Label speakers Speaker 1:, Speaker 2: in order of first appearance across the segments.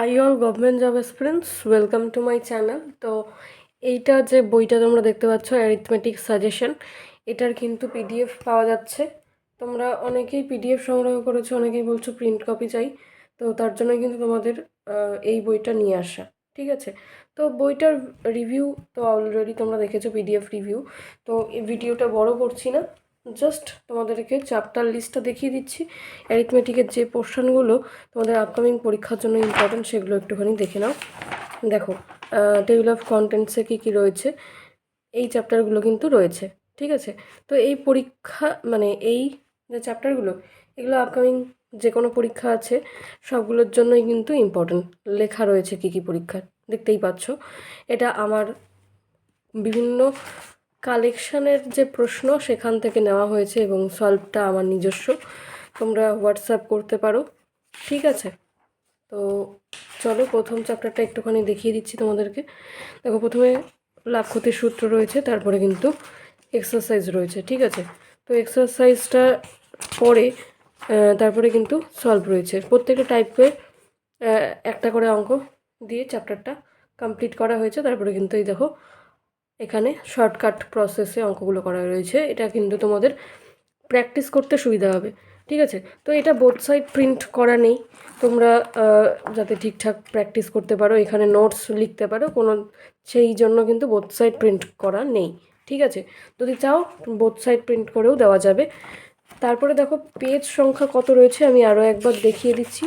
Speaker 1: I all government job experience welcome to my channel তো এইটা যে বইটা তোমরা দেখতে পাচ্ছ অ্যারিথমেটিক সাজেশন এটার কিন্তু পিডিএফ পাওয়া যাচ্ছে তোমরা অনেকেই পিডিএফ সংগ্রহ করেছো অনেকেই বলছো প্রিন্ট কপি চাই তো তার জন্য কিন্তু তোমাদের এই বইটা নিয়ে আসা ঠিক আছে তো বইটার রিভিউ তো অলরেডি তোমরা দেখেছো পিডিএফ রিভিউ তো এই ভিডিওটা বড় করছি না জাস্ট তোমাদেরকে চ্যাপ্টার লিস্টটা দেখিয়ে দিচ্ছি অ্যারিথমেটিকের যে পোর্শনগুলো তোমাদের আপকামিং পরীক্ষার জন্য ইম্পর্টেন্ট সেগুলো একটুখানি দেখে নাও দেখো টেবিল অফ কন্টেন্টসে কী কী রয়েছে এই চ্যাপ্টারগুলো কিন্তু রয়েছে ঠিক আছে তো এই পরীক্ষা মানে এই যে চ্যাপ্টারগুলো এগুলো আপকামিং যে কোনো পরীক্ষা আছে সবগুলোর জন্যই কিন্তু ইম্পর্টেন্ট লেখা রয়েছে কী কী পরীক্ষার দেখতেই পাচ্ছ এটা আমার বিভিন্ন কালেকশানের যে প্রশ্ন সেখান থেকে নেওয়া হয়েছে এবং সলভটা আমার নিজস্ব তোমরা হোয়াটসঅ্যাপ করতে পারো ঠিক আছে তো চলো প্রথম চ্যাপ্টারটা একটুখানি দেখিয়ে দিচ্ছি তোমাদেরকে দেখো প্রথমে লাভ ক্ষতির সূত্র রয়েছে তারপরে কিন্তু এক্সারসাইজ রয়েছে ঠিক আছে তো এক্সারসাইজটা পরে তারপরে কিন্তু সলভ রয়েছে প্রত্যেকটা টাইপের একটা করে অঙ্ক দিয়ে চ্যাপ্টারটা কমপ্লিট করা হয়েছে তারপরে কিন্তু এই দেখো এখানে শর্টকাট প্রসেসে অঙ্কগুলো করা রয়েছে এটা কিন্তু তোমাদের প্র্যাকটিস করতে সুবিধা হবে ঠিক আছে তো এটা বোথ সাইড প্রিন্ট করা নেই তোমরা যাতে ঠিকঠাক প্র্যাকটিস করতে পারো এখানে নোটস লিখতে পারো কোনো সেই জন্য কিন্তু বোথ সাইড প্রিন্ট করা নেই ঠিক আছে যদি চাও বোথ সাইড প্রিন্ট করেও দেওয়া যাবে তারপরে দেখো পেজ সংখ্যা কত রয়েছে আমি আরও একবার দেখিয়ে দিচ্ছি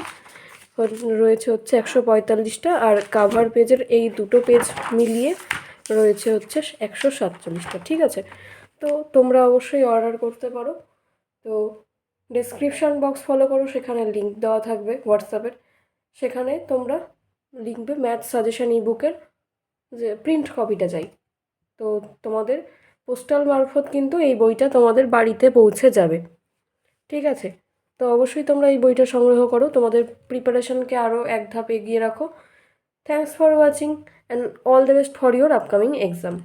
Speaker 1: রয়েছে হচ্ছে একশো পঁয়তাল্লিশটা আর কাভার পেজের এই দুটো পেজ মিলিয়ে রয়েছে হচ্ছে একশো সাতচল্লিশটা ঠিক আছে তো তোমরা অবশ্যই অর্ডার করতে পারো তো ডিসক্রিপশান বক্স ফলো করো সেখানে লিঙ্ক দেওয়া থাকবে হোয়াটসঅ্যাপের সেখানে তোমরা লিখবে ম্যাথ সাজেশন ই বুকের যে প্রিন্ট কপিটা চাই তো তোমাদের পোস্টাল মারফত কিন্তু এই বইটা তোমাদের বাড়িতে পৌঁছে যাবে ঠিক আছে তো অবশ্যই তোমরা এই বইটা সংগ্রহ করো তোমাদের প্রিপারেশনকে আরও এক ধাপ এগিয়ে রাখো Thanks for watching and all the best for your upcoming exam.